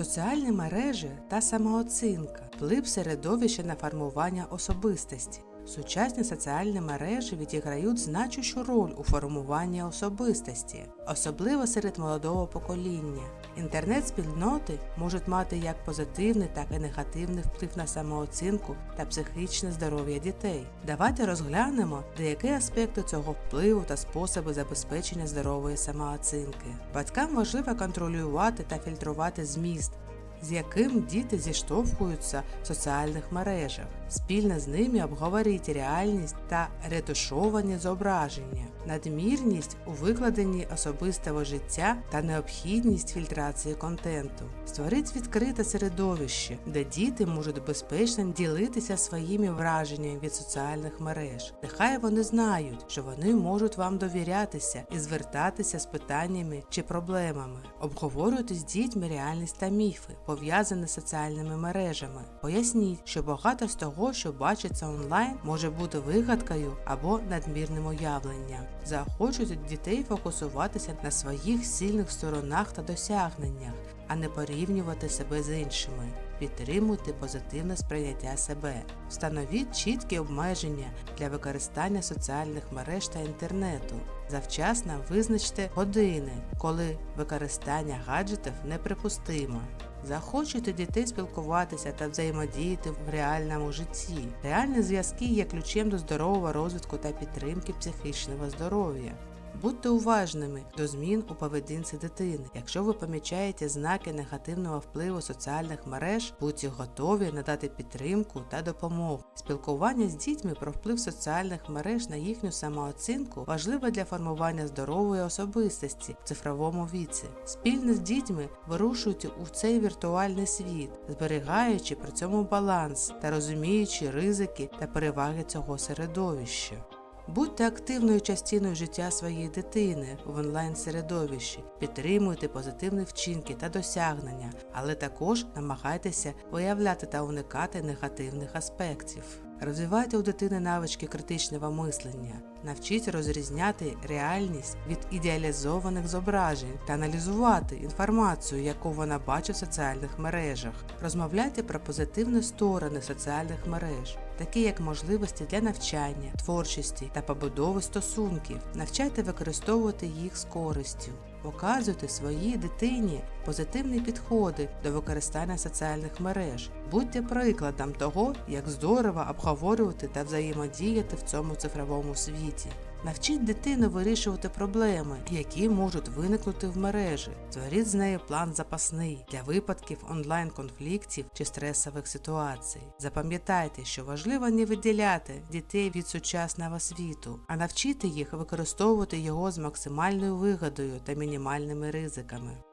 Соціальні мережі та самооцінка, вплив середовища на формування особистості. Сучасні соціальні мережі відіграють значущу роль у формуванні особистості, особливо серед молодого покоління. Інтернет-спільноти можуть мати як позитивний, так і негативний вплив на самооцінку та психічне здоров'я дітей. Давайте розглянемо деякі аспекти цього впливу та способи забезпечення здорової самооцінки. Батькам важливо контролювати та фільтрувати зміст, з яким діти зіштовхуються в соціальних мережах. Спільно з ними обговоріть реальність та ретушовані зображення, надмірність у викладенні особистого життя та необхідність фільтрації контенту. Створіть відкрите середовище, де діти можуть безпечно ділитися своїми враженнями від соціальних мереж. Нехай вони знають, що вони можуть вам довірятися і звертатися з питаннями чи проблемами. Обговорюйте з дітьми реальність та міфи, пов'язані з соціальними мережами. Поясніть, що багато з того, що бачиться онлайн, може бути вигадкою або надмірним уявленням. Заохочуйте дітей фокусуватися на своїх сильних сторонах та досягненнях, а не порівнювати себе з іншими. Підтримуйте позитивне сприйняття себе. Встановіть чіткі обмеження для використання соціальних мереж та інтернету. Завчасно визначте години, коли використання гаджетів неприпустимо. Захочете дітей спілкуватися та взаємодіяти в реальному житті. Реальні зв'язки є ключем до здорового розвитку та підтримки психічного здоров'я. Будьте уважними до змін у поведінці дитини. Якщо ви помічаєте знаки негативного впливу соціальних мереж, будьте готові надати підтримку та допомогу. Спілкування з дітьми про вплив соціальних мереж на їхню самооцінку важливе для формування здорової особистості в цифровому віці. Спільно з дітьми вирушуйте у цей віртуальний світ, зберігаючи при цьому баланс та розуміючи ризики та переваги цього середовища. Будьте активною частиною життя своєї дитини в онлайн-середовищі, підтримуйте позитивні вчинки та досягнення, але також намагайтеся виявляти та уникати негативних аспектів. Розвивайте у дитини навички критичного мислення, навчіть розрізняти реальність від ідеалізованих зображень та аналізувати інформацію, яку вона бачить в соціальних мережах. Розмовляйте про позитивні сторони соціальних мереж, такі як можливості для навчання, творчості та побудови стосунків. Навчайте використовувати їх з користю. Показуйте своїй дитині позитивні підходи до використання соціальних мереж. Будьте прикладом того, як здорово обговорювати та взаємодіяти в цьому цифровому світі. Навчіть дитину вирішувати проблеми, які можуть виникнути в мережі. Створіть з нею план запасний для випадків онлайн-конфліктів чи стресових ситуацій. Запам'ятайте, що важливо не виділяти дітей від сучасного світу, а навчити їх використовувати його з максимальною вигодою та мінімальними ризиками.